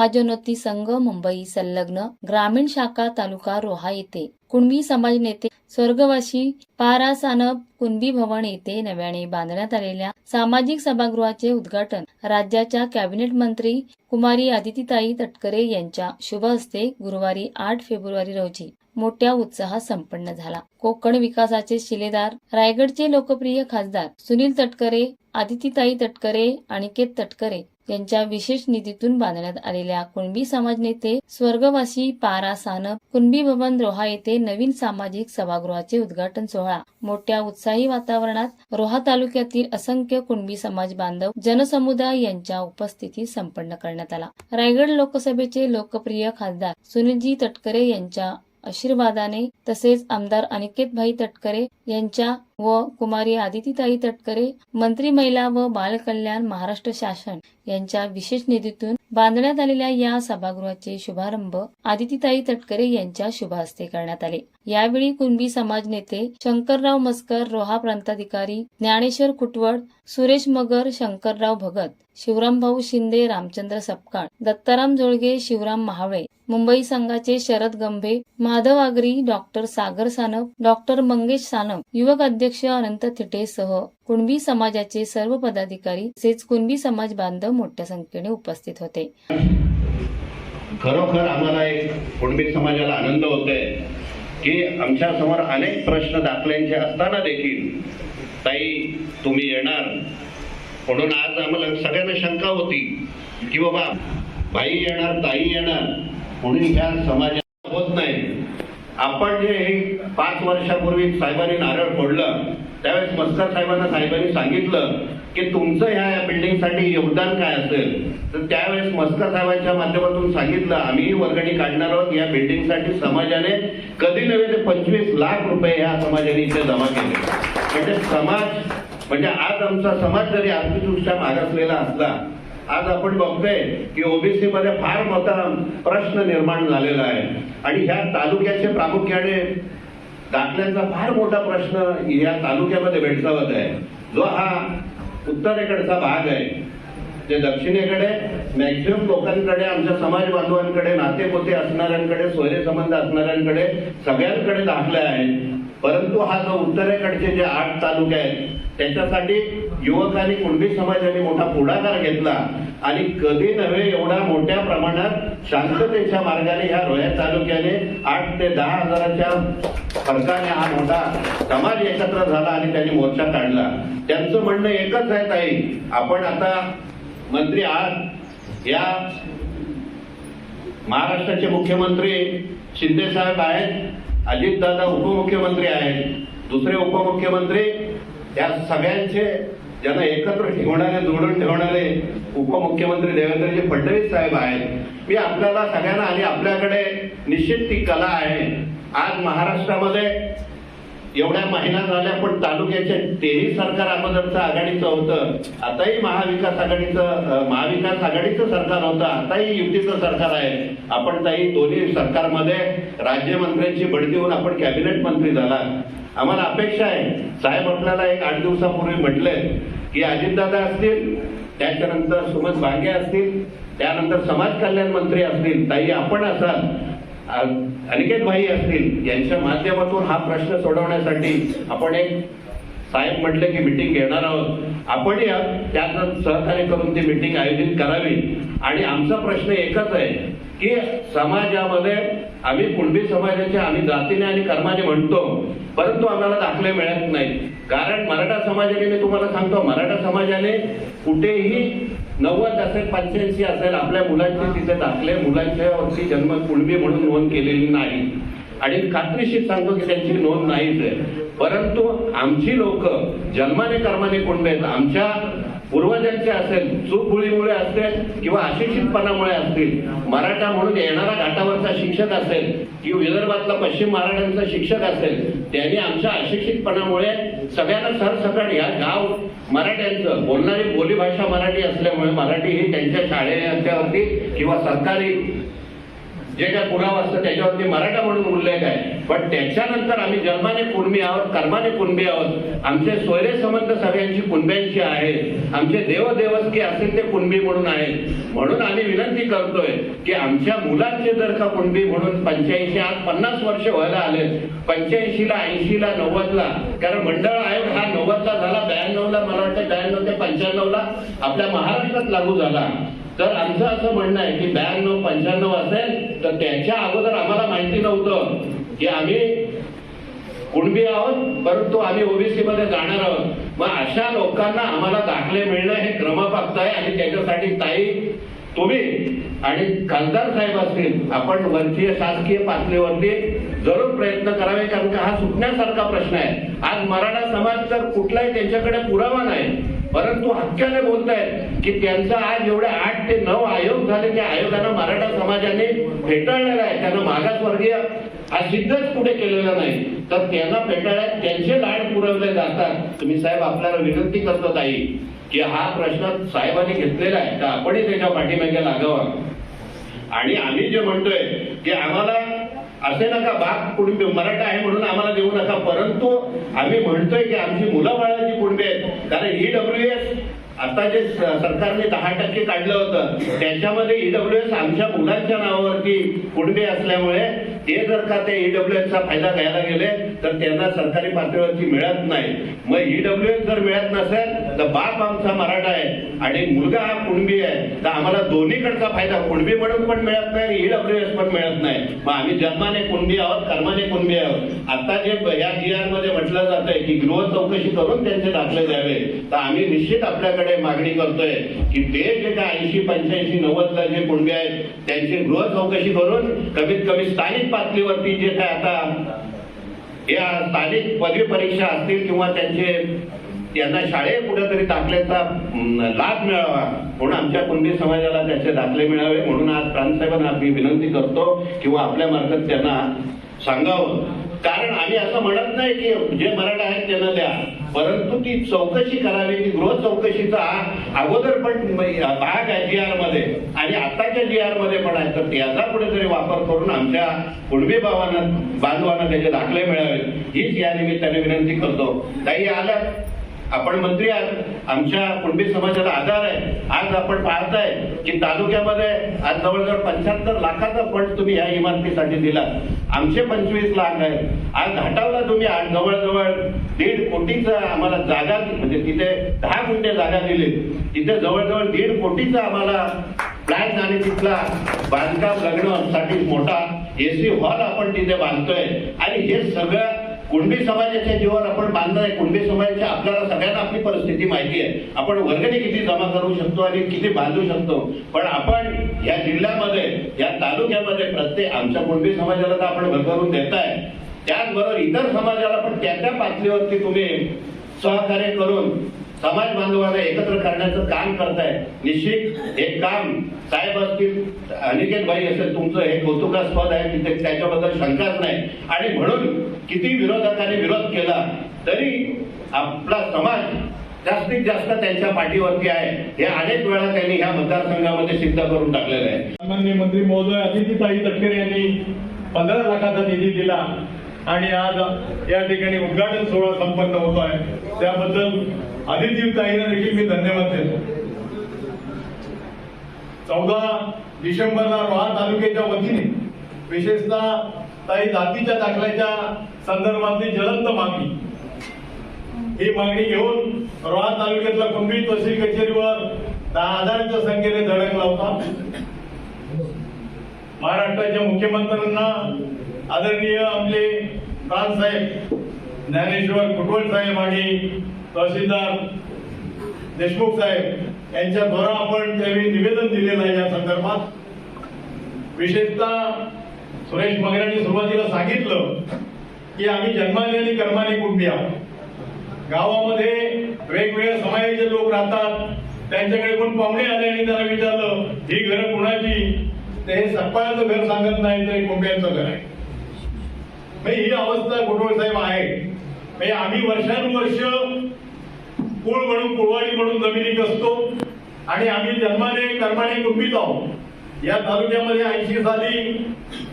समाजोन्नती संघ मुंबई संलग्न ग्रामीण शाखा तालुका रोहा येथे. कुणबी समाज नेते स्वर्गवासी पारा सानप कुणबी भवन येथे नव्याने बांधण्यात आलेल्या सामाजिक सभागृहाचे उद्घाटन राज्याच्या कॅबिनेट मंत्री कुमारी आदितीताई तटकरे यांच्या शुभ हस्ते गुरुवारी आठ फेब्रुवारी रोजी मोठ्या उत्साहात संपन्न झाला. कोकण विकासाचे शिलेदार रायगडचे लोकप्रिय खासदार सुनील तटकरे आदितीताई तटकरे अनिकेत तटकरे यांच्या विशेष निधीतून बांधण्यात आलेल्या कुणबी समाज नेते स्वर्गवासी पारा सानप कुणबी भवन रोहा येथे नवीन सामाजिक सभागृहाचे उद्घाटन सोहळा. मोठ्या उत्साही वातावरणात रोहा तालुक्यातील असंख्य कुणबी समाज बांधव जनसमुदाय यांच्या उपस्थितीत संपन्न करण्यात आला. रायगड लोकसभेचे लोकप्रिय खासदार सुनीलजी तटकरे यांच्या आशीर्वादाने तसेच आमदार अनिकेतभाई तटकरे यांच्या व कुमारी आदितीताई तटकरे मंत्री महिला व बालकल्याण महाराष्ट्र शासन यांच्या विशेष निधीतून बांधण्यात आलेल्या या सभागृहाचे शुभारंभ आदितीताई तटकरे यांच्या शुभ हस्ते करण्यात आले. यावेळी कुणबी समाज नेते शंकरराव मस्कर रोहा प्रांताधिकारी ज्ञानेश्वर कुटवड सुरेश मगर शंकरराव भगत शिवरामभाऊ शिंदे रामचंद्र सपकाळ दत्ताराम जोळगे शिवराम महावळे मुंबई संघाचे शरद गंभे माधव आगरी डॉक्टर सागर सानप डॉक्टर मंगेश सानप युवक अध्यक्ष अनंत थिटेसह कुणबी समाजाचे सर्व पदाधिकारी तसेच कुणबी समाज बांधव मोठ्या संख्येने उपस्थित होते. खरोखर आम्हाला एक कुणबी समाजाला आनंद होतोय की आमच्यासमोर अनेक प्रश्न दाखल्यांचे असताना देखील ताई तुम्ही येणार. म्हणून आज आम्हाला सगळ्यांना शंका होती की बाबा बाई येणार ताई येणार म्हणून ह्या समाजात होत नाही. आपण जे पाच वर्षापूर्वी साहेबांनी नारळ फोडलं त्यावेळेस मस्कर साहेबांना साहेबांनी सांगितलं की तुमचं ह्या या बिल्डिंगसाठी योगदान काय असेल? तर त्यावेळेस मस्कर साहेबांच्या माध्यमातून सांगितलं आम्ही वर्गणी काढणार आहोत या बिल्डिंगसाठी समाजाने कधी नव्हे ते पंचवीस लाख रुपये ह्या समाजाने इथे जमा केले. म्हणजे समाज म्हणजे आज आमचा समाज जरी आर्थिकदृष्ट्या मागासलेला असला आज आपण बघतोय की ओबीसी मध्ये फार मोठा प्रश्न निर्माण झालेला आहे. आणि ह्या तालुक्याचे प्रामुख्याने दाखल्यांचा फार मोठा प्रश्न या तालुक्यामध्ये भेडसावत आहे. जो हा उत्तरेकडचा भाग आहे. ते दक्षिणेकडे मॅक्झिमम लोकांकडे आमच्या समाज बांधवांकडे नातेपोते असणाऱ्यांकडे सोयरे संबंध असणाऱ्यांकडे सगळ्यांकडे दाखले आहेत परंतु हा जो उत्तरेकडचे जे आठ तालुके आहेत त्याच्यासाठी युवकांनी कुणबी समाजाने मोठा पुढाकार घेतला आणि कधी नव्हे एवढ्या मोठ्या प्रमाणात शांततेच्या मार्गाने ह्या रोह्या तालुक्याने आठ ते दहा हजाराच्या फरकाने हा मोठा समाज एकत्र झाला आणि त्यांनी मोर्चा काढला. त्यांचं म्हणणं एकच आहे ताई आपण आता मंत्री आहात. या महाराष्ट्राचे मुख्यमंत्री शिंदे साहेब आहेत अजितदादा उपमुख्यमंत्री आहेत. दुसरे उपमुख्यमंत्री या सगळ्यांचे ज्यांना एकत्र ठेवणारे जोडून ठेवणारे उपमुख्यमंत्री देवेंद्रजी फडणवीस साहेब आहेत. मी आपल्याला सगळ्यांना आणि आपल्याकडे निश्चित ती कला आहे. आज महाराष्ट्रामध्ये एवढ्या महिना झाल्या पण तालुक्याचे तेही सरकार अगोदरचं आघाडीचं होतं. आताही महाविकास आघाडीचं महाविकास आघाडीचं सरकार होतं. आताही युतीचं सरकार आहे. आपण ताई दोन्ही सरकारमध्ये राज्यमंत्र्यांची बढती होऊन आपण कॅबिनेट मंत्री झाला आम्हाला अपेक्षा आहे. साहेब आपल्याला एक आठ दिवसापूर्वी म्हटले की अजितदादा असतील त्याच्यानंतर सुमत बांगे असतील त्यानंतर समाज कल्याण मंत्री असतील ताई आपण असाल अनिकेत भाई असतील यांच्या माध्यमातून हा प्रश्न सोडवण्यासाठी आपण एक साहेब म्हटले की मिटिंग घेणार आहोत. आपण या त्यात सहकार्य करून ती मिटिंग आयोजित करावी. आणि आमचा प्रश्न एकच आहे की समाजामध्ये आम्ही कुणबी समाजाचे आम्ही जातीने आणि कर्माने म्हणतो. परंतु आम्हाला दाखले मिळत नाहीत. कारण मराठा समाजाने मी तुम्हाला सांगतो मराठा समाजाने कुठेही नव्वद असेल पंच्याऐंशी असेल आपल्या मुलांचे तिथे दाखले मुलांच्या वरती जन्म कुणबी म्हणून नोंद केलेली नाही. आणि खात्रीशीर सांगतो की त्यांची नोंद नाहीच आहे. परंतु आमची लोक जन्माने कर्माने कोणते आहेत. आमच्या पूर्वजांचे असेल चूकबुळीमुळे असेल किंवा अशिक्षितपणामुळे असतील मराठा म्हणून येणारा घाटावरचा शिक्षक असेल किंवा विदर्भातला पश्चिम मराठ्यांचा शिक्षक असेल त्यांनी आमच्या अशिक्षितपणामुळे सगळ्यांना सरसकट या गाव मराठ्यांचं बोलणारी बोलीभाषा मराठी असल्यामुळे मराठी ही त्यांच्या शाळेच्यावरती किंवा सरकारी जे काय पुरावा असतं त्याच्यावरती मराठा म्हणून उल्लेख आहे. पण त्याच्यानंतर आम्ही जन्माने कुणबी आहोत कर्माने कुणबी आहोत. आमचे सोयरे संबंध सगळ्यांची कुणब्यांची आहेत. आमचे देवदेवस्की असतील ते कुणबी म्हणून आहेत. म्हणून आम्ही विनंती करतोय की आमच्या मुलांचे जर का कुणबी म्हणून पंच्याऐंशी आज पन्नास वर्ष व्हायला आले पंच्याऐंशीला ऐंशीला नव्वदला कारण मंडळ आयोग हा नव्वदला झाला ब्याण्णवला मला वाटतं ब्याण्णव ते पंच्याण्णवला आपल्या महाराष्ट्रात लागू झाला. तर आमचं असं म्हणणं आहे की ब्याण्णव पंच्याण्णव असेल तर त्याच्या अगोदर आम्हाला माहिती नव्हतं की आम्ही कुणबी आहोत परंतु आम्ही ओबीसी मध्ये जाणार आहोत. मग अशा लोकांना आम्हाला दाखले मिळणं हे क्रमप्राप्त आहे आणि त्याच्यासाठी ताई तुम्ही आणि खासदार साहेब असतील आपण वरतीय शासकीय पातळीवरती जरूर प्रयत्न करावे कारण का हा सुटण्यासारखा प्रश्न आहे. आज मराठा समाज तर कुठलाही त्यांच्याकडे पुरावा नाही. परंतु हक्काने बोलतायत की त्यांचा आज एवढे आठ ते नऊ आयोग झाले त्या आयोगानं मराठा समाजाने फेटाळलेला आहे. त्यांना मागासवर्गीय हा सिद्धच कुठे केलेला नाही. तर त्यांना फेटाळ्यात त्यांचे लाड पुरवले जातात. तुम्ही साहेब आपल्याला विनंती करतो ताई की हा प्रश्न साहेबांनी घेतलेला आहे. तर आपणही त्याच्या पाठीमागे लागावा. आणि आम्ही जे म्हणतोय की आम्हाला असे नका बाग कुणबी मराठा आहे म्हणून आम्हाला देऊ नका. परंतु आम्ही म्हणतोय की आमची मुलं बाळाची कुणबी आहेत. कारण ईडब्ल्यू एस आता जे सरकारने दहा टक्के काढलं होतं त्याच्यामध्ये ईडब्ल्यू एस आमच्या मुलांच्या नावावरती कुटुंबे असल्यामुळे ते जर का ते ईडब्ल्यू चा फायदा घ्यायला गेले तर त्यांना सरकारी पातळीवरती मिळत नाही. मग ईडब्ल्यू एस जर मिळत नसेल तर बाप आमचा मराठा आहे आणि मुलगा हा कुणबी आहे तर आम्हाला दोन्हीकडचा फायदा कुणबी म्हणून पण मिळत नाही ईड एस पण मिळत नाही. मग आम्ही जन्माने कुणबी आहोत कर्माने कुणबी आहोत? आता जे या जी आरमध्ये म्हटलं जात आहे की गृह चौकशी करून त्यांचे दाखले द्यावे. तर आम्ही निश्चित आपल्याकडे मागणी करतोय की ते जे काय ऐंशी पंच्याऐंशी नव्वदला जे कुणबी आहेत त्यांची गृह चौकशी करून कमीत कमी स्थानिक पातळीवरती जे काय आता या स्थानिक पदवी परीक्षा असतील किंवा त्यांचे त्यांना शाळेत कुठेतरी दाखल्याचा लाभ मिळावा. म्हणून आमच्या कुणबी समाजाला त्याचे दाखले मिळावे. म्हणून आज प्रांतसाहेबांना मी विनंती करतो किंवा आपल्या मार्फत त्यांना सांगावं. कारण आम्ही असं म्हणत नाही की जे मराठा आहेत त्यांना द्या. परंतु ती चौकशी करावी. ती गृह चौकशीचा अगोदर पण भाग आहे जी आरमध्ये. आणि आताच्या जी आरमध्ये पण आहे. तर त्याचा कुठेतरी वापर करून आमच्या कुणबी भावांना बांधवांना त्याचे दाखले मिळावेत हीच या निमित्ताने विनंती करतो. काही आल्या आपण मंत्री आहात. आमच्या कुणबी समाजाला आधार आहे. आज आपण पाहताय की तालुक्यामध्ये आज जवळजवळ पंच्याहत्तर लाखाचा फंड तुम्ही ह्या इमारतीसाठी दिला. आमचे पंचवीस लाख आहेत. आज घाटावला तुम्ही आज जवळजवळ दीड कोटीचा आम्हाला जागा म्हणजे तिथे दहा गुंठे जागा दिली. तिथे जवळजवळ दीड कोटीचा आम्हाला फ्लॅट आणि तिथला बांधकाम लग्नासाठी मोठा एसी हॉल आपण तिथे बांधतोय. आणि हे सगळं कुणबी समाजाच्या जीवावर आपण बांधणार आहे कुणबी समाजाच्या आपल्याला सगळ्यांना आपली परिस्थिती माहिती आहे. आपण वर्गणी किती जमा करू शकतो आणि किती बांधू शकतो? पण आपण या जिल्ह्यामध्ये या तालुक्यामध्ये प्रत्येक आमच्या कुणबी समाजाला तर आपण घर करून देताय. त्याचबरोबर इतर समाजाला पण त्या त्या पातळीवरती तुम्ही सहकार्य करून समाज बांधवांना एकत्र करण्याचं काम करताय. निश्चित हे काम साहेब असतील अनिकेत भाई असेल तुमचं हे कौतुकास्पद आहे तिथे त्याच्याबद्दल शंकाच नाही. आणि म्हणून किती विरोधकांनी विरोध केला तरी आपला समाज जास्तीत जास्त त्यांच्या पाठीवरती आहे. हे अनेक वेळा त्यांनी ह्या मतदारसंघामध्ये सिद्ध करून टाकलेलं आहे. सन्माननीय मंत्री महोदय अदितीताई तटकरे यांनी पंधरा लाखाचा निधी दिला. आणि आज या ठिकाणी उद्घाटन सोहळा संपन्न होत आहे त्याबद्दल अदितीताईंना देखील मी धन्यवाद देतो. चौदा डिसेंबरला रोहा तालुक्याच्या वतीने विशेषतः ताई जातीच्या दाखल्याच्या संदर्भातली ज्वलंत मागणी. ही मागणी घेऊन रोहा तालुक्यातल्या कुंभी तहसील कचेरीवर दहा हजारांच्या संख्येने धडकला होता महाराष्ट्राच्या मुख्यमंत्र्यांना आदरणीय आपले साहेब ज्ञानेश्वर कुटवळ साहेब आणि तहसीलदार देशमुख साहेब यांच्या द्वारा आपण त्यावेळी निवेदन दिलेलं आहे या संदर्भात. विशेषतः सुरेश मगरांनी सुरुवातीला सांगितलं की आम्ही जन्माने आणि कर्माने कुटुंबी आहोत. गावामध्ये वेगवेगळ्या समाजाचे लोक राहतात त्यांच्याकडे कोण पाहुणे आले आणि त्यांना विचारलं ही घरं कुणाची? ते हे सप्पाळ्याचं घर सांगत नाही ते कुंभ्यांचं घर आहे. ही अवस्था गुडवळ साहेब आहे. म्हणजे आम्ही वर्षानुवर्ष कुळ म्हणून कुळवाडी म्हणून जमिनी असतो. आणि आम्ही जन्माने कर्माने कुंभीत आहोत. या तालुक्यामध्ये ऐंशी साली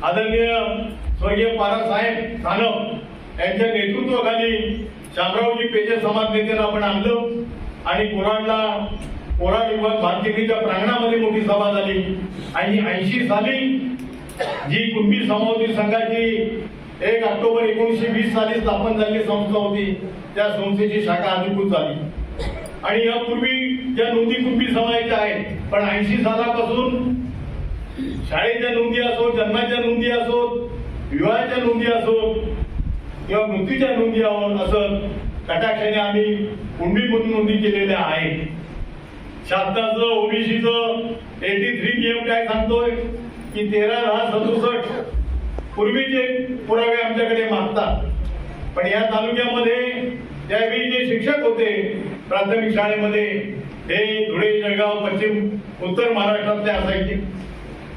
आदरणीय स्वर्गीय पारासाहेब सानप यांच्या नेतृत्वाखाली शामरावजी पेजे समाज नेत्यांना आपण आणलं. आणि कोराडला कोराड विभाग भारतीच्या प्रांगणामध्ये मोठी सभा झाली. आणि ऐंशी साली जी कुंभी समावती संघाची एक ऑक्टोबर एकोणीसशे वीस साली स्थापन झालेली संस्था होती. त्या संस्थेची शाखा अधिकृत झाली. आणि यापूर्वी ज्या नोंदी कुंभी समाजाच्या आहेत पण ऐंशी सालापासून शाळेच्या नोंदी असो जन्माच्या नोंदी असोत विवाहाच्या नोंदी असो किंवा मृत्यूच्या नोंदी आहोत असं कटाक्षाने आम्ही कुंभी म्हणून नोंदी केलेल्या आहेत. शासनाचं ओबीसीचं एटी थ्री नियम काय सांगतोय? की तेरा दहा सदुसष्ट पूर्वीचे पुरावे आमच्याकडे मागतात पण या तालुक्यामध्ये त्यावेळी जे शिक्षक होते प्राथमिक शाळेमध्ये हे धुळे जळगाव पश्चिम उत्तर महाराष्ट्रातले असायचे.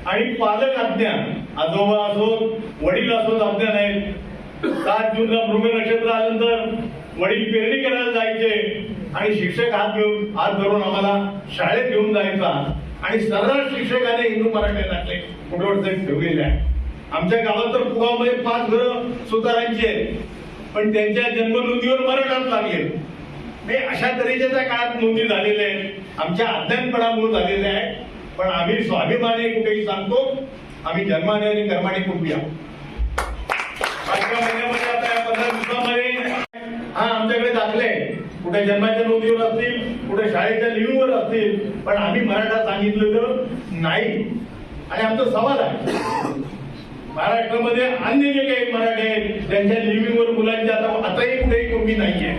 आणि पालक अज्ञान आजोबा असोत वडील असोत अज्ञान आहेत. सात जूनला मृग नक्षत्र आल्यानंतर वडील पेरणी करायला जायचे आणि शिक्षक हात घेऊन हात धरून आम्हाला शाळेत घेऊन जायचा. आणि सर्व शिक्षकाने हिंदू मराठी टाकले कुठवरचे ठेवलेले आहे? आमच्या गावात तर पुगावमध्ये पाच घरं सुतारांची आहेत. पण त्यांच्या जन्म नोंदीवर मराठात लागले मी अशा तऱ्हेच्या काळात नोंदी झालेल्या आहेत. आमच्या अज्ञानपणामुळे झालेल्या आहेत. पण आम्ही स्वाभिमाने कुठेही सांगतो. आम्ही जन्माने आणि कर्माने कुटुंबी आहोत. महिन्यामध्ये आता या पंधरा दिवसामध्ये हा आमच्याकडे दाखले कुठे जन्माच्या नोंदीवर असतील कुठे शाळेच्या लिव्हिंगवर असतील पण आम्ही मराठा सांगितलेलं नाही. आणि आमचा सवाल आहे महाराष्ट्रामध्ये अन्य जे काही मराठी आहेत त्यांच्या लिव्हिंगवर मुलांच्या आता आताही कुठेही कमी नाहीये.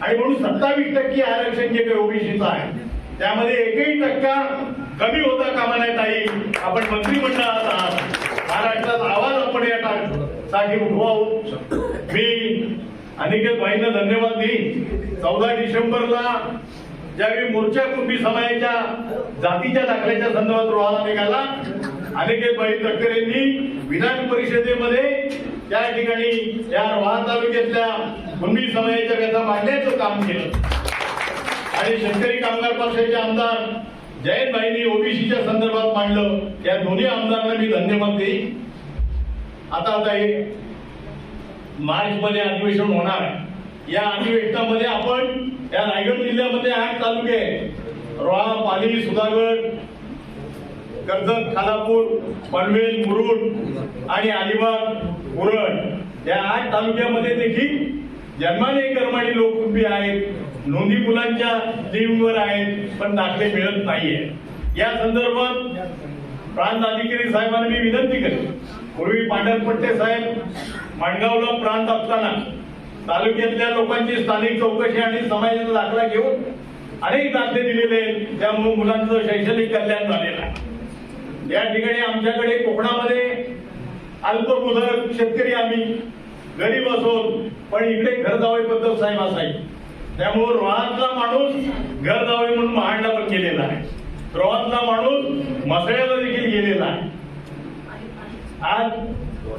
आणि म्हणून सत्तावीस टक्के आरक्षण जे काही ओबीसीचं आहे त्यामध्ये एकही टक्का कमी होता कामा नाही ताई. आपण मंत्रिमंडळात आहात. महाराष्ट्रात आवाज आपण या टा- उभो आहोत. मी अनिकेत भाईंना धन्यवाद देईन. चौदा डिसेंबरला ज्यावेळी मोर्चा कुंभी समाजाच्या जातीच्या दाखल्याच्या संदर्भात रोहाला निघाला अनिकेत भाई तटकर यांनी विधान परिषदेमध्ये त्या ठिकाणी या रोहा तालुक्यातल्या मुंबई समाजाच्या व्यथा मांडण्याचं काम केलं. आणि शेतकरी कामगार पक्षाचे आमदार जयंत भाईंनी ओबीसीच्या संदर्भात मांडलं. या दोन्ही आमदारांना मी धन्यवाद देईन. आता आता हे मार्च मध्ये अधिवेशन होणार या अधिवेशनामध्ये आपण या रायगड जिल्ह्यामध्ये आठ तालुके रोहा पाली सुधागड कर्जत खालापूर पनवेल मुरुड आणि अलिबाग उरण या आठ तालुक्यामध्ये देखील जन्माने कर्माणी लोक आहेत. नोंदी मुलांच्या टीमवर आहेत पण दाखले मिळत नाहीये. या संदर्भात प्रांत अधिकारी साहेबांना मी विनंती करेन. पूर्वी पांढरपट्टे साहेब माणगावला प्रांत असताना तालुक्यातल्या लोकांची स्थानिक चौकशी आणि समाजाचा दाखला घेऊन अनेक दाखले दिलेले आहेत. त्यामुळे मुलांचं शैक्षणिक कल्याण झालेलं आहे. या ठिकाणी आमच्याकडे कोकणामध्ये अल्पभूधारक शेतकरी आम्ही गरीब असोत पण इकडे घर जावे पद्धत साहेब असायची त्यामुळे रोहातला माणूस घर जावे म्हणून महाडला पण गेलेला आहे. रोहातला माणूस मसळ्याला देखील गेलेला आहे. आज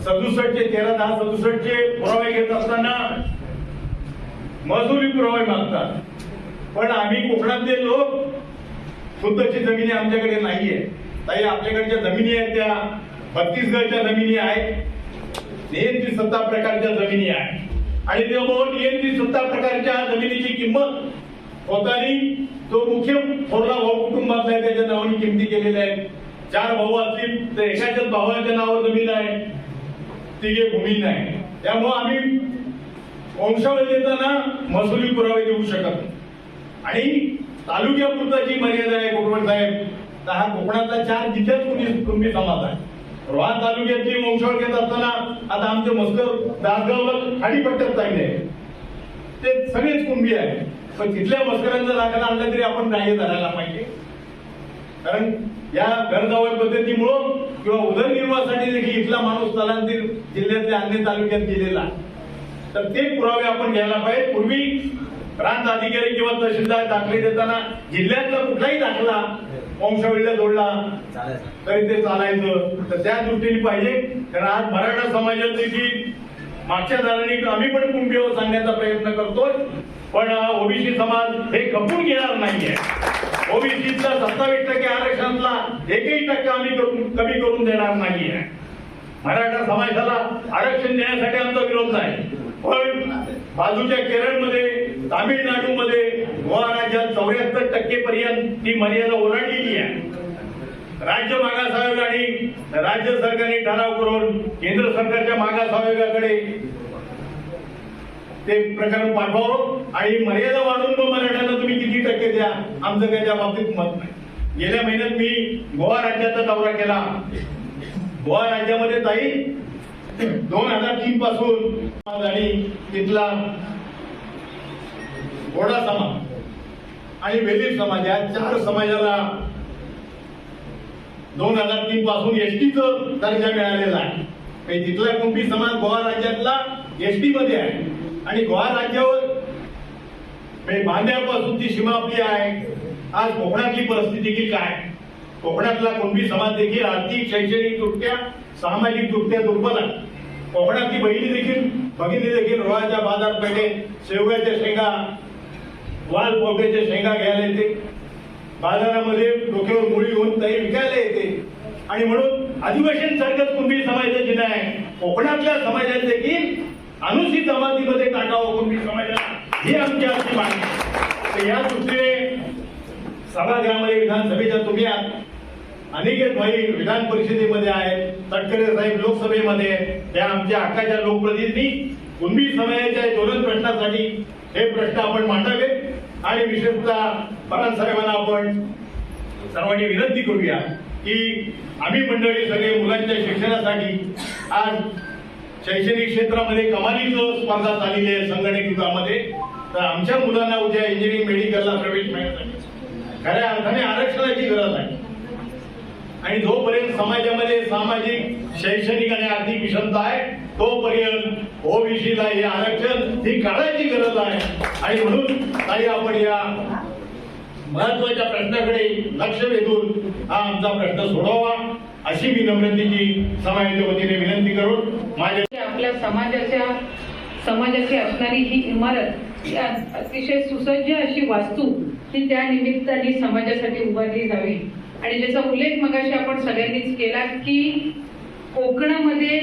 सदुसष्टचे तेरा दहा सदुसष्टचे पुरावे घेत असताना मजुरी पुरावे मागतात. पण आम्ही कोकणातले लोक खुद्दची जमिनी आमच्याकडे नाहीये. ताई आपल्याकडच्या जमिनी आहेत त्या. बत्तीसगडच्या जमिनी आहेत. नियंत्रित सत्ता प्रकारच्या जमिनी आहेत. आणि त्यामुळे हो, नियंत्रित सत्ता प्रकारच्या जमिनीची किंमत होतानी तो मुख्य थोरला भाऊ कुटुंबातला आहे त्याच्या नावाने किमती केलेल्या आहेत. चार भाऊ असतील तर एकाच्याच भावाच्या नावावर जमीन आहे. तिघे भूमी नाही त्यामुळे आम्ही वंशावळ देताना महसुली पुरावे देऊ शकत आणि तालुक्यापुरता जी मर्यादा आहे कोकण साहेब तर हा कोकणातला चार जिल्ह्यात कुणी कुंभी समाज आहे. रोहा तालुक्यातली वंशावळ घेत असताना आता आमचे मस्कर दासगावला खाडीपट्ट्यात चालले ते सगळेच कुंभी आहे. पण तिथल्या मस्करांचा दाखला आणला तरी आपण ग्राह्य धरायला पाहिजे? कारण या घरजावळ पद्धतीमुळं किंवा उदरनिर्वाहासाठी देखील इथला माणूस स्थलांतरित जिल्ह्यातल्या अन्य तालुक्यात गेलेला. तर ते पुरावे आपण घ्यायला पाहिजे. पूर्वी प्रांत अधिकारी किंवा तहसीलदार दाखले देताना जिल्ह्यातला कुठलाही दाखला वंशावळीला जोडला तरी ते चालायचं. तर त्या दृष्टीने पाहिजे. कारण आज मराठा समाजात देखील मागच्या दाराने आम्ही पण कुणबी सांगण्याचा प्रयत्न करतोय. पण ओबीसी समाज हे खपून घेणार नाहीये. ओबीसीचा सत्तावीस टक्के आरक्षणातला एकही टक्का आम्ही करून कमी करून देणार नाहीये. मराठा समाजाला आरक्षण देण्यासाठी आमचा विरोध नाही. पण बाजूच्या केरळमध्ये तामिळनाडूमध्ये गोवा राज्यात चौऱ्याहत्तर टक्के पर्यंत ती मर्यादा ओलांडलेली आहे. राज्य मागास आयोग आणि राज्य सरकारने ठराव करून केंद्र सरकारच्या मागास आयोगाकडे ते प्रकरण पाठवावं आणि मर्यादा वाढून मग मराठ्यांना तुम्ही किती टक्के द्या आमचं काही त्या बाबतीत मत नाही. गेल्या महिन्यात मी गोवा राज्याचा दौरा केला. गोवा राज्यामध्ये ताई दोन हजार तीन पासून आणि तिथला घोडा समाज आणि वेलीर समाज या चार समाजाला दोन हजार तीन पासून एसटीच दर्जा मिळालेला आहे. म्हणजे तिथला कुंभी समाज गोवा राज्यातला एसटी मध्ये आहे. आणि गोवा राज्यावर म्हणजे बांद्यापासूनची सीमा आपली आहे. आज कोकणातली परिस्थिती देखील काय? कोकणातला कुणबी समाज देखील आर्थिक शैक्षणिक दृष्ट्या सामाजिक दृष्ट्या दुर्बल आहे. कोकणातली बहिणी देखील भगिनी देखील रोहाच्या बाजारपेठेत शेवग्याच्या शेंगा वाल पोट्याच्या शेंगा घ्यायला येते. बाजारामध्ये डोक्यावर मुळी होऊन ताई विकायला येते. आणि म्हणून आदिवासी सारखं कुणबी समाजाचं नाही कोकणातल्या समाजात देखील अनुसूचित जमातीमध्ये टाकावं कुणबी समाजाला. ही आमची आजची मागणी. आहे. तर या दृष्टीने सभागृहामध्ये विधानसभेच्या तुम्ही आहात. अनेक भाई विधान परिषदेमध्ये आहेत तटकरे साहेब लोकसभेमध्ये त्या आमच्या हक्काच्या लोकप्रतिनिधी. कुणबी समाजाच्या ज्वलन प्रश्नासाठी हे प्रश्न आपण मांडावे आणि विशेषतः पवार साहेबांना आपण सर्वांनी विनंती करूया की आम्ही मंडळी सगळे मुलांच्या शिक्षणासाठी आज शैक्षणिक क्षेत्रामध्ये कमालीचं स्पर्धा झालेली आहे संगणक युगामध्ये. तर आमच्या मुलांना उद्या इंजिनिअरिंग मेडिकलला प्रवेश मिळण्यासाठी खऱ्या अर्थाने आरक्षणाची गरज आहे. आणि जोपर्यंत समाजामध्ये सामाजिक शैक्षणिक आणि आर्थिक विषमता आहे तोपर्यंत ओबीसीला हे आरक्षण ही काळाची गरज आहे. आणि म्हणून ताई आपण या महत्त्वाच्या प्रश्नाकडे लक्ष वेधून हा आमचा प्रश्न सोडवावा. अशी मी नम्रतेची समाजाच्या वतीने विनंती करून माझ्या आपल्या समाजाच्या समाजाची असणारी ही इमारत ही अतिशय सुसज्ज अशी वास्तू ही त्या निमित्ताने समाजासाठी उभारली जावी. आणि ज्याचा उल्लेख मगाशी आपण सगळ्यांनीच केला की कोकणामध्ये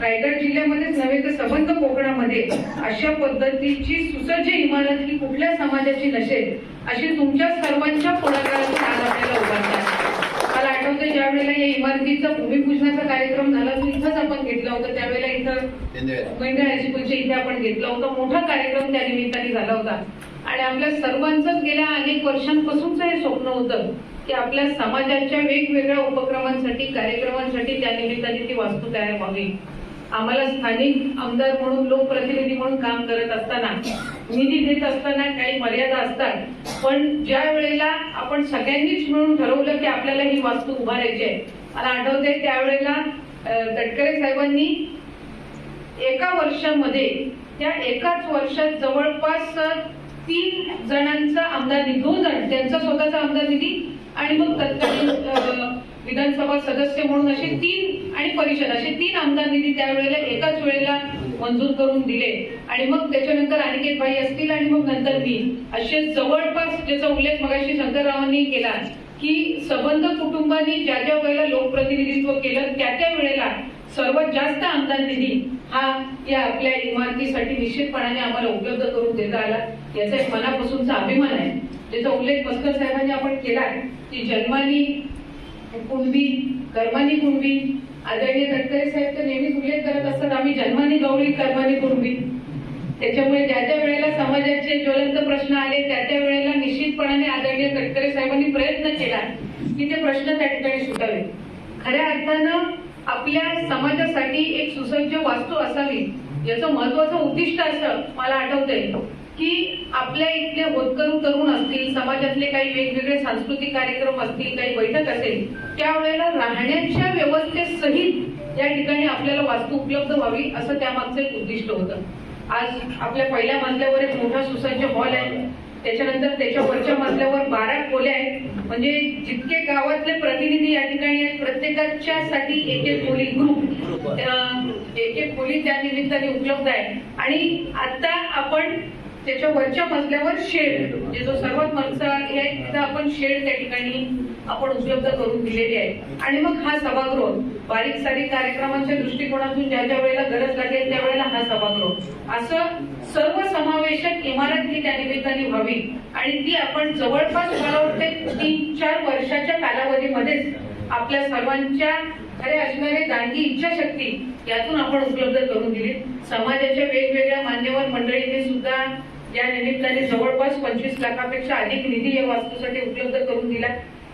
रायगड जिल्ह्यामध्येच नव्हे तर संबंध कोकणामध्ये अशा पद्धतीची सुसज्ज इमारत ही कुठल्या समाजाची नसेल अशी तुमच्या सर्वांच्या पुढाकारातून आज आपल्याला उभारली आहे. मला आठवतं ज्या वेळेला या इमारतीचा भूमिपूजनाचा कार्यक्रम झाला तो इथंच आपण घेतला होता. त्यावेळेला इथं मेंढ्या हायस्कूलच्या इथे आपण घेतला होता. मोठा कार्यक्रम त्या निमित्ताने झाला होता. आणि आपल्या सर्वांचंच गेल्या अनेक वर्षांपासूनच हे स्वप्न होतं की आपल्या समाजाच्या वेगवेगळ्या उपक्रमांसाठी कार्यक्रमांसाठी त्या निमित्ताने ती वास्तू तयार व्हावी. आम्हाला स्थानिक आमदार म्हणून लोकप्रतिनिधी म्हणून काम करत असताना निधी देत असताना काही मर्यादा असतात. पण ज्या वेळेला आपण सगळ्यांनीच मिळून ठरवलं की आपल्याला ही वास्तू उभारायची आहे मला आठवते त्यावेळेला तटकरे साहेबांनी एका वर्षामध्ये त्या एकाच वर्षात जवळपास तीन जणांचा आमदार निधी दोन जण त्यांचा स्वतःचा आमदार निधी आणि मग तत्कालीन विधानसभा सदस्य म्हणून असे तीन आणि परिषद असे तीन आमदार निधी त्यावेळेला एकाच वेळेला मंजूर करून दिले. आणि मग त्याच्यानंतर अनिकेत भाई असतील आणि मग नंतर मी. असे जवळपास ज्याचा उल्लेख मगाशी शंकररावांनी केला की सबंध कुटुंबांनी ज्या ज्या वेळेला लोकप्रतिनिधित्व केलं त्या त्या वेळेला सर्वात जास्त आमदार निधी हा या आपल्या इमारतीसाठी निश्चितपणाने आम्हाला उपलब्ध करून देता आला. याचा एक मनापासूनचा अभिमान आहे. ज्याचा उल्लेख मस्कर साहेबांनी आपण केला की जन्मानी कुणबी कर्मानी कुणबी आदरणीय तटकरे साहेब तर नेहमीच उल्लेख करत असतात आम्ही जन्मानी गवळी कर्मानी कुणबी. त्याच्यामुळे ज्या त्या वेळेला समाजाचे ज्वलंत प्रश्न आले त्या त्या वेळेला निश्चितपणाने आदरणीय तटकरे साहेबांनी प्रयत्न केला की ते प्रश्न त्या ठिकाणी सुटावे. खऱ्या अर्थानं आपल्या समाजासाठी एक सुसज्ज वास्तू असावी याचं महत्वाचं उद्दिष्ट असं मला आठवतंय. की आपल्या इथले होतकरू तरुण असतील समाजातले काही वेगवेगळे सांस्कृतिक कार्यक्रम असतील काही बैठक असेल त्यावेळेला राहण्याच्या व्यवस्थेसहित या ठिकाणी आपल्याला वास्तू उपलब्ध व्हावी असं त्यामागचं एक उद्दिष्ट होतं. आज आपल्या पहिल्या मजल्यावर एक मोठा सुसज्ज हॉल आहे. त्याच्यानंतर त्याच्या वरच्या मजल्यावर बारा खोल्या आहेत. म्हणजे जितके गावातले प्रतिनिधी या ठिकाणी आहेत प्रत्येकाच्या साठी एक एक खोली ग्रुप एक एक खोली त्या निमित्ताने उपलब्ध आहे. आणि आता आपण त्याच्या वरच्या मजल्यावर शेड म्हणजे जो सर्वात मजला आहे तिथं आपण शेड त्या ठिकाणी आपण उपलब्ध करून दिलेली आहे. आणि मग हा सभागृह बारीक सारीक कार्यक्रमांच्या दृष्टिकोनातून ज्या ज्या वेळेला गरज लागेल त्यावेळेला हा सभागृह. असं सर्व समावेशक इमारत ही त्या निमित्ताने व्हावी. आणि ती आपण जवळपास मला वाटते तीन चार वर्षाच्या कालावधीमध्येच आपल्या सर्वांच्या खरे असणारे दांडी इच्छाशक्ती यातून आपण उपलब्ध करून दिली. समाजाच्या वेगवेगळ्या मान्यवर मंडळींनी सुद्धा या निमित्ताने जवळपास पंचवीस लाखापेक्षा अधिक निधी या वास्तूसाठी उपलब्ध करून दिला.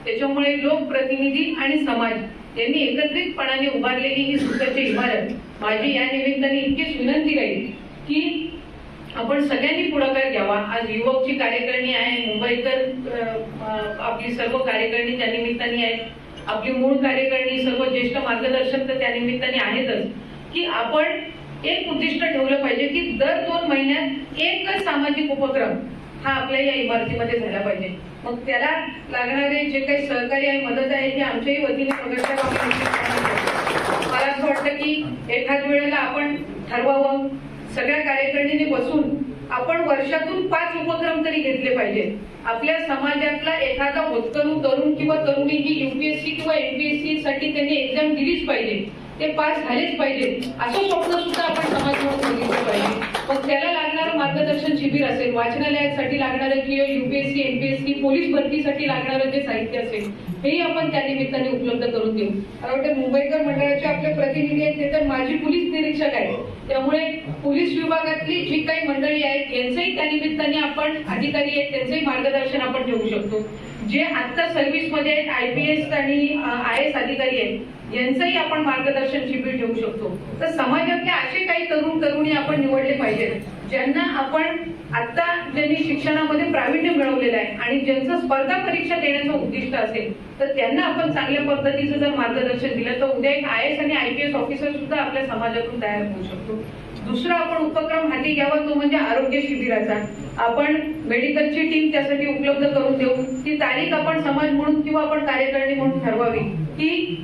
त्याच्यामुळे लोकप्रतिनिधी आणि समाज यांनी एकत्रितपणाने उभारलेली ही सुखाची इमारत माझी या निमित्ताने इतकीच विनंती राहील की आपण सगळ्यांनी पुढाकार घ्यावा. आज युवकची कार्यकारिणी आहे मुंबईकर आपली सर्व कार्यकारिणी त्या निमित्ताने आहे आपली मूळ कार्यकारिणी सर्व ज्येष्ठ मार्गदर्शक तर त्या निमित्ताने आहेतच की आपण एक उद्दिष्ट ठेवलं पाहिजे की दर दोन महिन्यात एकच सामाजिक उपक्रम हा आपल्या या इमारतीमध्ये झाला पाहिजे. मग त्याला लागणारे जे काही सहकार्य आहे मदत आहे हे आमच्याही वतीने मला असं वाटतं की एखाद वेळेला आपण ठरवावं सगळ्या कार्यकारिणीने बसून आपण वर्षातून पाच उपक्रम तरी घेतले पाहिजेत. आपल्या समाजातला एखादा होतकरू तरुण किंवा तरुणी ही युपीएससी किंवा एमपीएससी साठी त्यांनी एक्झाम दिलीच पाहिजे. ते पास झालेच पाहिजे असं स्वप्न सुद्धा आपण समाजामध्ये बघितलं पाहिजे. मग त्याला लागणारं मार्गदर्शन शिबिर असेल वाचनालयासाठी लागणारं किंवा युपीएससी एमपीएससी पोलीस भरतीसाठी लागणारं जे साहित्य असेल हेही आपण त्या निमित्ताने उपलब्ध करून देऊ. मला वाटतं मुंबईकर मंडळाचे आपले प्रतिनिधी आहेत ते तर माजी पोलीस निरीक्षक आहेत. त्यामुळे पोलीस विभागातली जी काही मंडळी आहेत यांचंही त्या निमित्ताने आपण अधिकारी आहेत त्यांचंही मार्गदर्शन आपण ठेवू शकतो. जे आता सर्व्हिसमध्ये आहेत आयपीएस आणि आय एस अधिकारी आहेत यांचंही आपण मार्गदर्शन शिबिर ठेवू शकतो. तर समाजातले असे काही तरुण तरुणी आपण निवडले पाहिजेत. ज्यांना आपण आता ज्यांनी शिक्षणामध्ये प्रावीण्य मिळवलेलं आहे आणि ज्यांचं स्पर्धा परीक्षा देण्याचं उद्दिष्ट असेल तर त्यांना आपण चांगल्या पद्धतीचं जर मार्गदर्शन दिलं तर उद्या एक आय एस आणि आय पी ऑफिसर सुद्धा आपल्या समाजातून तयार होऊ शकतो. दुसरा आपण उपक्रम हाती घ्यावा तो म्हणजे आरोग्य शिबिराचा. आपण मेडिकलची टीम त्यासाठी उपलब्ध करून देऊ. ती तारीख आपण समाज म्हणून किंवा आपण कार्यकारिणी म्हणून ठरवावी. की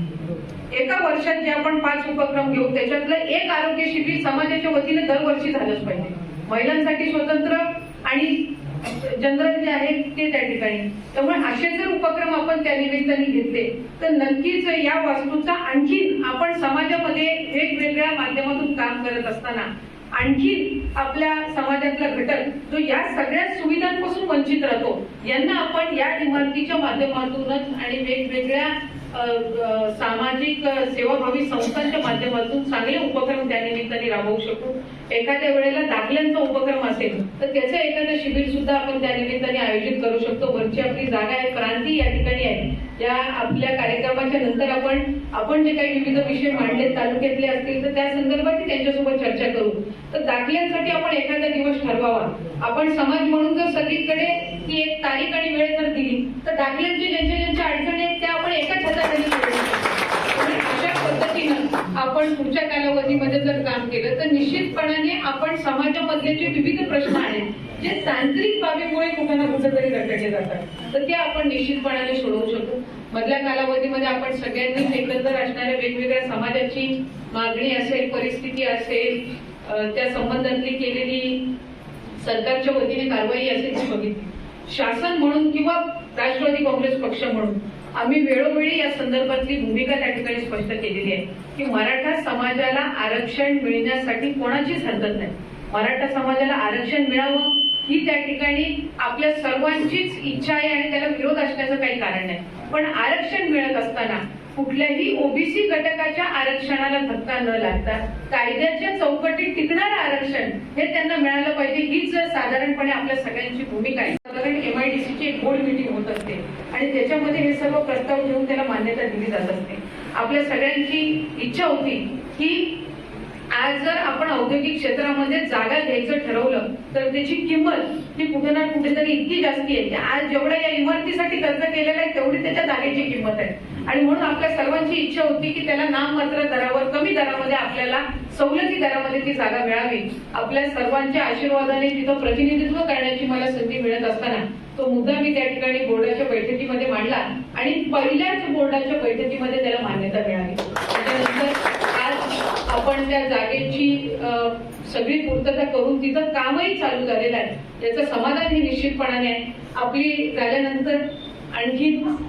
एका वर्षात जे आपण पाच उपक्रम घेऊ त्याच्यातलं एक आरोग्य शिबिर समाजाच्या वतीने दरवर्षी झालंच पाहिजे. महिलांसाठी स्वतंत्र आणि जनरल जे आहे ते त्या ठिकाणी. त्यामुळे असे जर उपक्रम आपण त्या निमित्ताने घेतले तर नक्कीच या वास्तूचा आणखी आपण समाजामध्ये वेगवेगळ्या माध्यमातून काम करत असताना आणखी आपल्या समाजातला घटक जो या सगळ्या सुविधांपासून वंचित राहतो यांना आपण या इमारतीच्या माध्यमातूनच आणि वेगवेगळ्या सामाजिक सेवाभावी संस्थांच्या माध्यमातून चांगले उपक्रम त्या निमित्ताने राबवू शकू. एखाद्या वेळेला दाखल्यांचा उपक्रम असेल तर त्याचं एखादं शिबिर सुद्धा आपण त्या निमित्ताने आयोजित करू शकतो. वरची आपली जागा आहे क्रांती या ठिकाणी आहे. या आपल्या कार्यक्रमाच्या नंतर आपण आपण जे काही विविध विषय मांडले तालुक्यातले असतील तर त्या संदर्भात त्यांच्यासोबत चर्चा करू. तर दाखल्यांसाठी आपण एखादा दिवस ठरवावा. आपण समाज म्हणून जर सगळीकडे ती एक तारीख आणि वेळ जर दिली तर दाखल्यांचे ज्यांच्या ज्यांच्या अडचणी आहेत त्या आपण एका छताखाली अशा पद्धतीनं आपण पुढच्या कालावधीमध्ये जर काम केलं तर निश्चितपणाने आपण समाजामधले जे विविध प्रश्न आहेत जे तांत्रिक बाबीमुळे कुठे ना कुठेतरी रखडले जातात. तर ते आपण निश्चितपणाने सोडवू शकतो मधल्या कालावधीमध्ये आपण सगळ्यांनी एकत्र असणाऱ्या वेगवेगळ्या समाजाची मागणी असेल परिस्थिती असेल त्या संबंधातली केलेली सरकारच्या वतीने कारवाई असेल ती बघितली. शासन म्हणून किंवा राष्ट्रवादी काँग्रेस पक्ष म्हणून आम्ही वेळोवेळी या संदर्भातली भूमिका त्या ठिकाणी स्पष्ट केलेली आहे की मराठा समाजाला आरक्षण मिळण्यासाठी कोणाचीच हरकत नाही. मराठा समाजाला आरक्षण मिळावं ही त्या ठिकाणी आपल्या सर्वांचीच इच्छा आहे आणि त्याला विरोध असण्याचं काही कारण नाही. पण आरक्षण मिळत असताना कुठल्याही ओबीसी घटकाच्या आरक्षणाला धक्का न लागता कायद्याच्या चौकटीत टिकणारं आरक्षण हे त्यांना मिळालं पाहिजे हीच साधारणपणे आपल्या सगळ्यांची भूमिका आहे. साधारण एमआयडीसीची एक बोर्ड मिटिंग होत असते आणि त्याच्यामध्ये हे सर्व प्रस्ताव घेऊन त्याला मान्यता दिली जात असते. आपल्या सगळ्यांची इच्छा होती की आज जर आपण औद्योगिक क्षेत्रामध्ये जागा घ्यायचं ठरवलं तर त्याची किंमत ही कुठे ना कुठेतरी इतकी जास्ती आहे की आज जेवढ्या या इमारतीसाठी खर्च केलेला आहे तेवढी त्याच्या जागेची किंमत आहे. आणि म्हणून आपल्या सर्वांची इच्छा होती की त्याला नाममात्र दरावर कमी दरामध्ये आपल्याला सवलती दरामध्ये ती जागा मिळावी. आपल्या सर्वांच्या आशीर्वादाने तिथं प्रतिनिधित्व करण्याची मला संधी मिळत असताना तो मुद्दा मी त्या ठिकाणी बोर्डाच्या बैठकीमध्ये मांडला आणि पहिल्याच बोर्डाच्या बैठकीमध्ये त्याला मान्यता मिळाली. त्याच्यानंतर आज आपण त्या जागेची सगळी पूर्तता करून तिथं कामही चालू झालेलं आहे. याचं समाधान हे निश्चितपणाने आपली झाल्यानंतर आणखी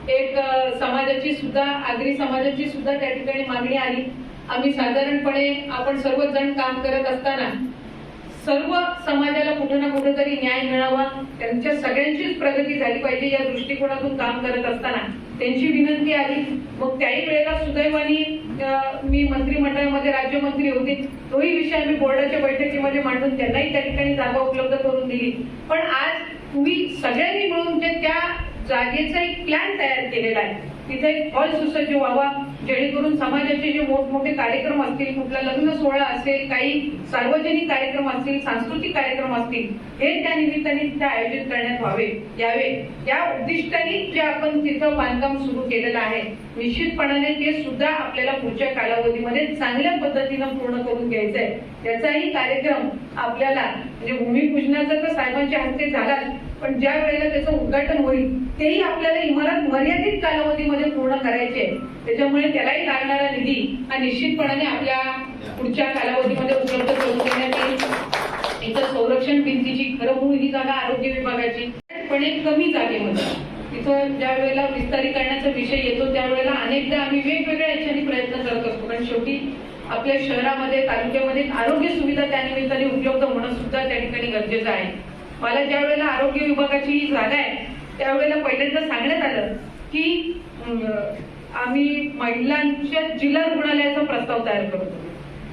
एक समाजाची सुद्धा आगरी समाजाची सुद्धा त्या ठिकाणी मागणी आली. आम्ही साधारणपणे आपण सर्वजण काम करत असताना सर्व समाजाला कुठे ना कुठेतरी न्याय मिळावा त्यांच्या सगळ्यांचीच प्रगती झाली पाहिजे या दृष्टिकोनातून काम करत असताना. त्यांची विनंती आली. मग त्याही वेळेला सुदैवाने मी मंत्रिमंडळामध्ये राज्यमंत्री होते. तोही विषय आम्ही बोर्डाच्या बैठकीमध्ये मांडून त्यांनाही त्या ठिकाणी जागा उपलब्ध करून दिली. पण आज तुम्ही सगळ्यांनी मिळून त्या जागेचा एक प्लॅन तयार केलेला आहे. तिथे एक हॉल सुसज्ज व्हावा. जेणेकरून समाजाचे जे मोठमोठे कार्यक्रम असतील कुठला लग्न सोहळा असेल काही सार्वजनिक कार्यक्रम असतील सांस्कृतिक कार्यक्रम असतील हे त्या निमित्ताने तिथे आयोजित करण्यात व्हावे. यावे. या उद्दिष्टाने जे आपण तिथं बांधकाम सुरू केलेलं आहे निश्चितपणाने ते सुद्धा आपल्याला पुढच्या कालावधीमध्ये चांगल्या पद्धतीनं पूर्ण करून घ्यायचं आहे त्याचाही कार्यक्रम आपल्याला म्हणजे भूमिपूजनाचा तर साहेबांच्या हस्ते झालाच पण ज्या वेळेला त्याचं उद्घाटन होईल तेही आपल्याला इमारत मर्यादित कालावधीमध्ये पूर्ण करायचे त्याच्यामुळे त्यालाही लागणारा निधी हा निश्चितपणाने आपल्या पुढच्या कालावधीमध्ये उपलब्ध करून देण्यात येईल. इथं संरक्षण भिंतीची खरं मूळ ही जागा आरोग्य विभागाची. पण एक कमी जागेमध्ये. तिथं ज्या वेळेला विस्तारीकरणाचा विषय येतो त्यावेळेला अनेकदा आम्ही वेगवेगळ्या याच्याने प्रयत्न करत असतो. कारण शेवटी आपल्या शहरामध्ये तालुक्यामध्ये आरोग्य सुविधा त्यानिमित्ताने उपलब्ध होणं सुद्धा त्या ठिकाणी गरजेचं आहे. मला ज्या वेळेला आरोग्य विभागाची ही जागा आहे त्यावेळेला पहिल्यांदा सांगण्यात आलं की आम्ही महिलांच्या जिल्हा रुग्णालयाचा प्रस्ताव तयार करतो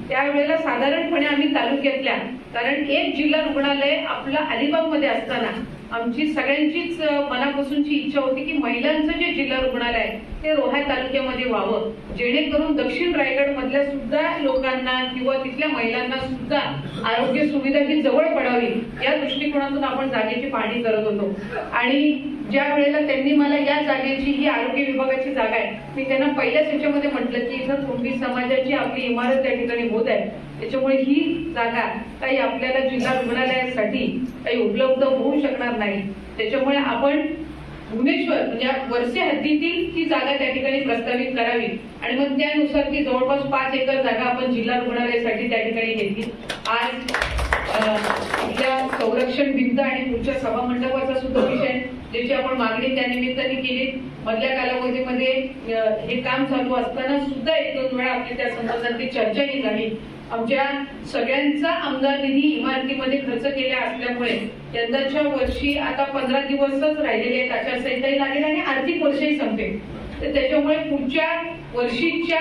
त्यावेळेला साधारणपणे आम्ही तालुक्यातल्या कारण एक जिल्हा रुग्णालय आपलं अलिबागमध्ये असताना आमची सगळ्यांचीच मनापासूनची इच्छा होती की महिलांचं जे जिल्हा रुग्णालय आहे ते रोहा तालुक्यामध्ये व्हावं. जेणेकरून दक्षिण रायगड मधल्या सुद्धा लोकांना किंवा तिथल्या महिलांना सुद्धा आरोग्य सुविधा ही जवळ पडावी या दृष्टिकोनातून आपण जागेची पाहणी करत होतो. आणि ज्या वेळेला त्यांनी मला या जागेची ही आरोग्य विभागाची जागा आहे मी त्यांना पहिल्याच ह्याच्यामध्ये म्हटलं की इथं कुणबी समाजाची आपली इमारत त्या ठिकाणी होत आहे. त्याच्यामुळे ही जागा काही आपल्याला जिल्हा रुग्णालयासाठी काही उपलब्ध होऊ शकणार नाही. त्याच्यामुळे आपण भुवनेश्वर म्हणजे वर्षे हद्दीतील ती जागा त्या ठिकाणी प्रस्तावित करावी. आणि मग त्यानुसार ती जवळपास पाच एकर जागा आपण जिल्हा रुग्णालयासाठी त्या ठिकाणी घेतली. आज आपल्या संरक्षण भिंत आणि पुढच्या सभामंडपाचा सुद्धा विषय ज्याची आपण मागणी त्या निमित्ताने केली मधल्या कालावधीमध्ये हे काम चालू असताना सुद्धा एक दोन वेळा आपली त्या संदर्भातली चर्चाही झाली आमच्या सगळ्यांचा आमदार निधी इमारतीमध्ये खर्च केला असल्यामुळे यंदाच्या वर्षी आता पंधरा दिवसच राहिलेले आहेत आचारसंहिताही लागेल आणि आर्थिक वर्षही संपेल. तर त्याच्यामुळे पुढच्या वर्षीच्या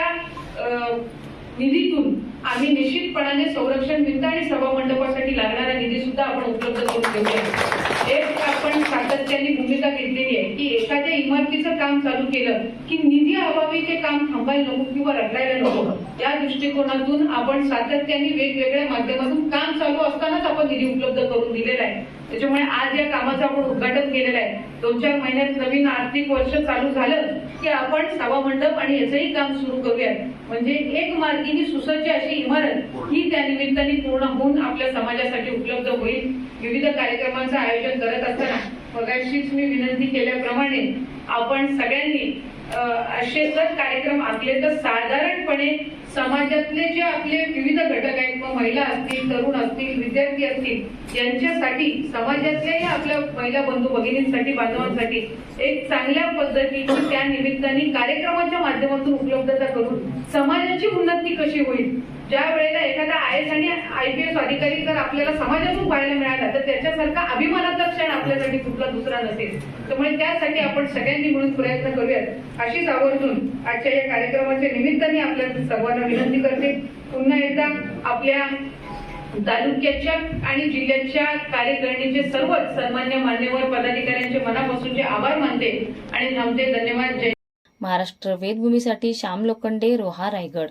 निधीतून आम्ही निश्चितपणाने संरक्षण भिंत आणि सभा मंडपासाठी लागणारा निधी सुद्धा आपण उपलब्ध करून देऊया एक आपण सातत्याने भूमिका घेतलेली आहे की एखाद्या इमारतीचं काम चालू केलं की निधी अभावी ते काम थांबायला नको किंवा रखडायला नको या दृष्टिकोनातून आपण सातत्याने वेगवेगळ्या माध्यमातून काम चालू असतानाच आपण निधी उपलब्ध करून दिलेला आहे. त्याच्यामुळे आज या कामाचं आपण उद्घाटन केलेलं आहे. दोन चार महिन्यात नवीन आर्थिक वर्ष चालू झालं की आपण सभा मंडप आणि याचंही काम सुरू करूयात. म्हणजे एक मार्गिनी सुसज्ज अशी इमारत ही त्या निमित्ताने पूर्ण होऊन आपल्या समाजासाठी उपलब्ध होईल. विविध कार्यक्रमांचं आयोजन करत असताना मगाशीच मी विनंती केल्याप्रमाणे आपण सगळ्यांनी असे जर कार्यक्रम आखले तर साधारणपणे समाजातले जे आपले विविध घटक आहेत मग महिला असतील तरुण असतील विद्यार्थी असतील यांच्यासाठी समाजातल्याही आपल्या महिला बंधू भगिनींसाठी बांधवांसाठी एक चांगल्या पद्धतीची त्या निमित्ताने कार्यक्रमाच्या माध्यमातून उपलब्धता करून समाजाची उन्नती कशी होईल? ज्या वेळेला एखादा आय एस आणि आय पी एस अधिकारी जर आपल्याला समाजातून पाहायला मिळाला तर त्याच्यासारखा अभिमानाचा क्षण आपल्यासाठी कुठला दुसरा नसेल. त्यामुळे त्यासाठी आपण सगळ्यांनी मिळून प्रयत्न करूयात. अशीच आवर्जून आजच्या या कार्यक्रमाच्या निमित्ताने आपल्या सर्वांना विनंती करते. पुन्हा एकदा आपल्या तालुक्याच्या आणि जिल्ह्याच्या कार्यकारिणीचे सर्वच सन्मान्य मान्यवर पदाधिकाऱ्यांचे मनापासूनचे आभार मानते आणि थांबते. धन्यवाद. जय महाराष्ट्र वेदभूमीसाठी श्याम लोखंडे रोहा रायगड.